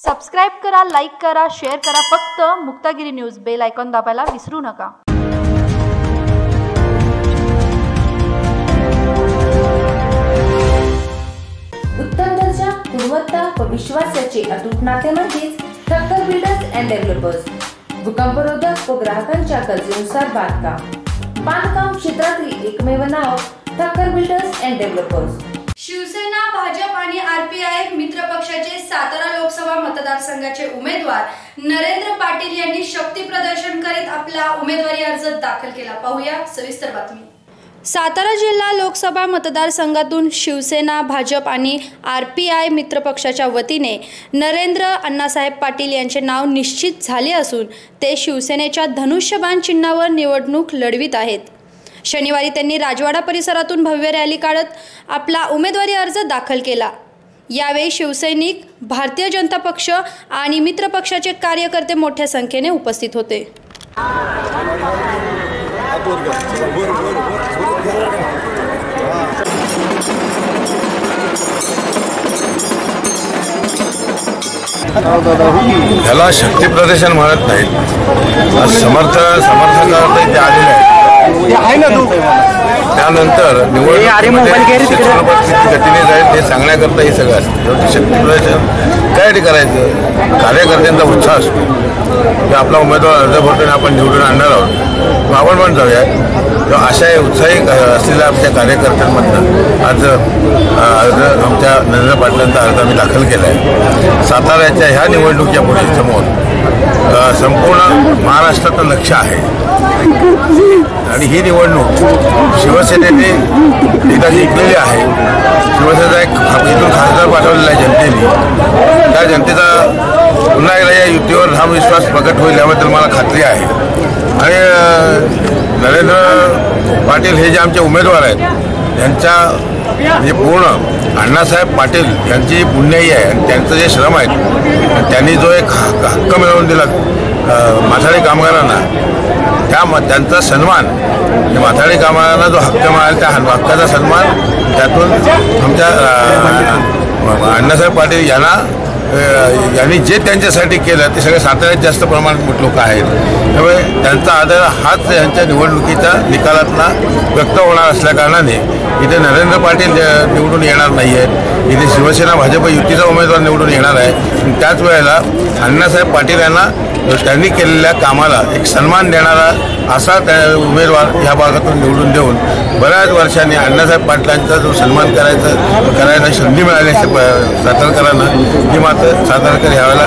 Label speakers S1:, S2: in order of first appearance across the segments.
S1: Subscribe करा like करा share करा. फक्त मुक्तागिरी न्यूज बेल आयकॉन दाबायला विसरू नका.
S2: उत्तम दर्जा गुणवत्ता व विश्वासाचे अतूट नाते म्हणजेच ठक्कर बिल्डर्स अँड डेव्हलपर्स भूकंपरोधक व ग्राहकांच्या गरजेनुसार बांधकाम. बांधकाम क्षेत्रातील एकमेव नाव Thakkar builders and developers
S1: Shiv Sena Bhajap आणि आरपीआय मित्र पक्षाचे सातारा लोकसभा मतदारसंघाचे उमेदवार नरेंद्र पाटील यांनी शक्ती प्रदर्शन करीत आपला उमेदवारी अर्ज दाखल केला. पाहूया सविस्तर बातमी. सातारा जिल्हा लोकसभा मतदारसंघातून शिवसेना भाजप आणि आर पी आय मित्रपक्षाच्या वतीने नरेंद्र अण्णासाहेब पाटील यांचे नाव निश्चित झाले असून ते शिवसेनेच्या धनुष्यबाण चिन्हावर निवडणूक लढवित आहेत. शनिवारी त्यांनी राजवाडा परिसरातून भव्य रॅली काढत आपला उमेदवारी अर्ज दाखल केला. यावेळी शिवसैनिक भारतीय जनता पक्ष आणि मित्रपक्षाचे कार्यकर्ते मोठ्या संख्येने उपस्थित होते.
S3: ह्याला शक्ती प्रदर्शन म्हणत नाहीत. समर्थ समर्थ करत ते आलेले आहेत. त्यानंतर निवडणुकीमध्ये गतीने जाईल ते सांगण्याकरता हे सगळं असतं. शेवटी शक्ती प्रदर्शन काय करायचं कार्यकर्त्यांचा उत्साह असतो. की आपला उमेदवार अर्ज भरतो आणि आपण निवडून आणणार आहोत. आपण पण जाऊया किंवा अशा उत्साही असलेल्या आमच्या कार्यकर्त्यांमधनं आज अर्ज आमच्या नरेंद्र पाटलांचा अर्ज आम्ही दाखल केला आहे साताऱ्याच्या ह्या निवडणुकीच्या पुढे समोर संपूर्ण महाराष्ट्राचं लक्ष आहे. आणि ही निवडणूक शिवसेनेने एकदा जिंकलेली आहे. शिवसेनेचा एक इथून खासदार पाठवलेला आहे जनतेने. त्या जनतेचा पुन्हा एकदा या युतीवर हा विश्वास प्रकट होईल याबद्दल मला खात्री आहे. आणि नरेंद्र पाटील हे जे आमचे उमेदवार आहेत यांच्या म्हणजे पूर्ण अण्णासाहेब पाटील यांची पुण्याई आहे आणि त्यांचं जे श्रम आहेत त्यांनी जो एक हक्क हक्क मिळवून दिला माथाडी कामगारांना त्या म- त्यांचा सन्मान माथाडी कामगारांना जो हक्क मिळाला त्या हक्काचा सन्मान त्यातून आमच्या अण्णासाहेब पाटील यांना यांनी जे त्यांच्यासाठी केलं ते सगळे साताऱ्यात जास्त प्रमाणात लोक आहेत. त्यामुळे त्यांचा आदर हाच यांच्या निवडणुकीच्या निकालातला व्यक्त होणार असल्याकारणाने इथे नरेंद्र पाटील निवडून येणार नाही आहेत इथे शिवसेना भाजप युतीचा उमेदवार निवडून येणार आहे. त्याच वेळेला अण्णासाहेब पाटील यांना त्यांनी केलेल्या कामाला एक सन्मान देणारा असा त्या उमेदवार ह्या भागातून निवडून देऊन बऱ्याच वर्षांनी अण्णासाहेब पाटलांचा जो सन्मान करायचा करायला संधी मिळाली सातारकरांना ही मात्र सातारकर ह्यावेळेला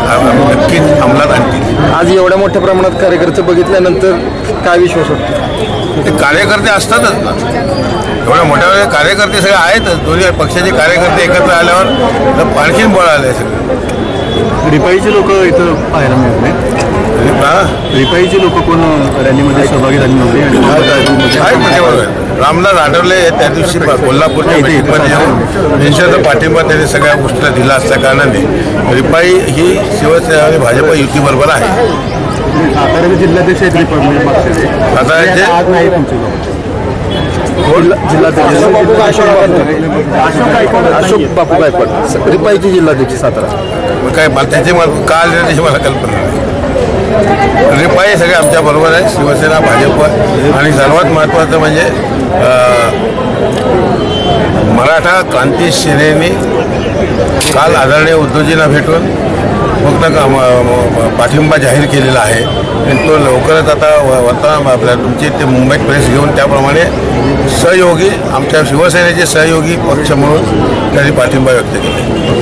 S3: नक्कीच अंमलात आणतील.
S4: आज एवढ्या मोठ्या प्रमाणात कार्यकर्ते बघितल्यानंतर काय विश्वास वाटतो?
S3: ते कार्यकर्ते असतातच ना. एवढ्या मोठ्या वेळेला कार्यकर्ते सगळे आहेतच दोन्ही पक्षाचे कार्यकर्ते एकत्र आल्यावर तर आणखीन बळ आले सगळे.
S4: रिपाईचे लोक इथं पाहायला मिळत नाहीत? रिपाईचे लोक कोण रॅलीमध्ये सहभागी झाले नव्हते
S3: रामदास आठवले त्या दिवशी कोल्हापूरच्या बैठकीमध्ये येऊन निश्चित पाठिंबा त्यांनी सगळ्या गोष्टीला दिला असल्या कारणाने. रिपाई ही शिवसेना आणि भाजप युतीबरोबर आहे.
S4: जिल्हाध्यक्ष नाही तुमचे जिल्हाध्यक्ष. अशोक बापू गायकवाड रिपाईचे जिल्हाध्यक्ष सातारा.
S3: काय त्याची मला का आले त्याची मला कल्पना नाही रिपाई सगळे आमच्या बरोबर आहे शिवसेना भाजप आणि सर्वात महत्त्वाचं म्हणजे मराठा क्रांती सेनेने काल आदरणीय उद्धवजींना भेटून फक्त का- पाठिंबा जाहीर केलेला आहे. आणि तो लवकरच आता वर्तमान आपल्या तुमची ते मुंबईत प्रेस घेऊन त्याप्रमाणे सहयोगी आमच्या शिवसेनेचे सहयोगी पक्ष म्हणून त्यांनी पाठिंबा व्यक्त केला.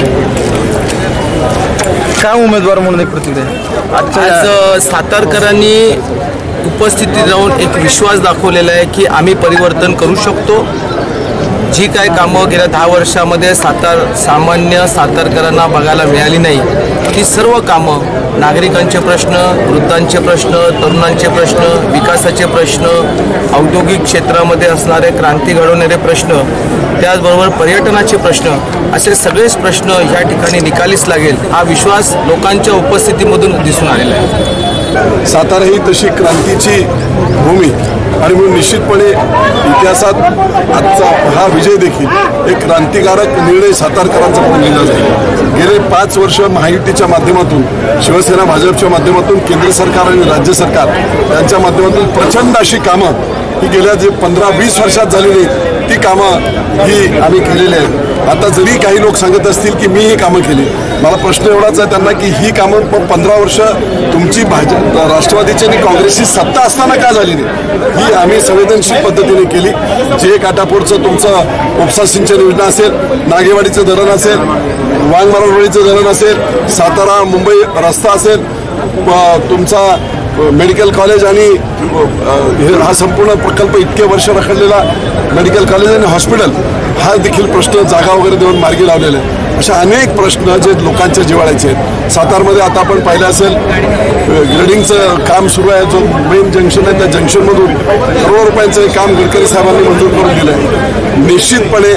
S4: काय उमेदवार म्हणून एक प्रतिक्रिया?
S5: आज सातारकरांनी उपस्थितीत राहून एक विश्वास दाखवलेला आहे की आम्ही परिवर्तन करू शकतो. जी काय कामं गेल्या दहा वर्षामध्ये सातार सामान्य सातारकरांना बघायला मिळाली नाही ती सर्व कामं नागरिकांचे प्रश्न वृद्धांचे प्रश्न तरुणांचे प्रश्न विकासाचे प्रश्न औद्योगिक क्षेत्रामध्ये असणारे क्रांती घडवणारे प्रश्न त्याचबरोबर पर्यटनाचे प्रश्न असे सगळेच प्रश्न ह्या ठिकाणी निकालीच लागेल. हा विश्वास लोकांच्या उपस्थितीमधून दिसून आलेला आहे.
S6: सातारा ही तशी क्रांतीची भूमी. आणि म्हणून निश्चितपणे इतिहासात आजचा हा विजय देखील एक क्रांतिकारक निर्णय सातारकरांचा म्हणून लिहिला जाईल. गेले पाच वर्ष महायुतीच्या माध्यमातून शिवसेना भाजपच्या माध्यमातून केंद्र सरकार आणि राज्य सरकार यांच्या माध्यमातून प्रचंड अशी कामं ही गेल्या जे पंधरा वीस वर्षात झालेली ती कामं ही आम्ही केलेली आहेत. आता जरी काही लोक सांगत असतील की मी ही कामं केली मला प्रश्न एवढाच आहे त्यांना की ही कामं पण पंधरा वर्ष तुमची भाजप राष्ट्रवादीची आणि काँग्रेसची सत्ता असताना का झाली नाही? ही आम्ही संवेदनशील पद्धतीने केली. जे काटापूरचं तुमचं उपसा सिंचन योजना असेल नागेवाडीचं धरण असेल वांगमराळवाडीचं धरण असेल सातारा मुंबई रस्ता असेल तुमचा मेडिकल कॉलेज आणि हे- हा संपूर्ण प्रकल्प इतके वर्ष रखडलेला मेडिकल कॉलेज आणि हॉस्पिटल हा देखील प्रश्न जागा वगैरे देऊन मार्गी लावलेला आहे अशा अनेक प्रश्न जे लोकांच्या जिवाळ्याचे आहेत. सातारमध्ये आता आपण पाहिलं असेल ग्रेडिंगचं काम सुरू आहे. जो मेन जंक्शन आहे त्या जंक्शनमधून करोडो रुपयांचं हे काम गडकरी साहेबांनी मंजूर करून दिलं आहे निश्चितपणे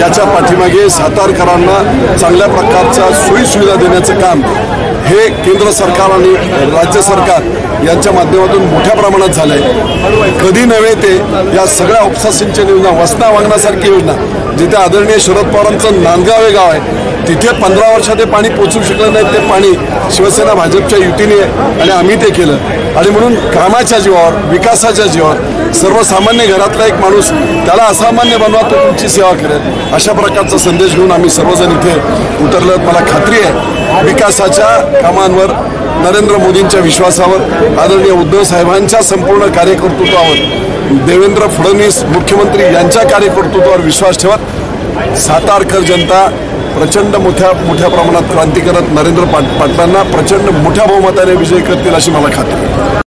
S6: याच्या पाठीमागे सातारकरांना चांगल्या प्रकारच्या सोयीसुविधा देण्याचं काम हे केंद्र सरकार आणि राज्य सरकार यांच्या माध्यमातून मोठ्या प्रमाणात झालं आहे कधी नव्हे ते या सगळ्या उपसा सिंचन योजना वसना वागण्यासारखी योजना जिथे आदरणीय शरद पवारांचं नांदगाव हे गाव आहे तिथे पंधरा वर्षात ते पाणी पोचू शकलं नाही ते पाणी शिवसेना भाजपच्या युतीने आणि आम्ही ते केलं. आणि म्हणून कामाच्या जीवावर विकासाच्या जीवावर सर्वसामान्य घरातला एक माणूस त्याला असामान्य बनवा तो तुमची सेवा करेल. अशा प्रकारचा संदेश घेऊन आम्ही सर्वजण इथे उतरलं मला खात्री आहे विकासाच्या कामांवर नरेंद्र मोदींच्या विश्वासावर आदरणीय उद्धव साहेबांच्या संपूर्ण कार्यकर्तृत्वावर देवेंद्र फडणवीस मुख्यमंत्री यांच्या कार्यकर्तृत्वावर विश्वास ठेवत सातारकर जनता प्रचंड मोठ्या मोठ्या प्रमाणात क्रांती करत नरेंद्र पाट पाटलांना प्रचंड मोठ्या बहुमताने विजय करतील अशी मला खात्री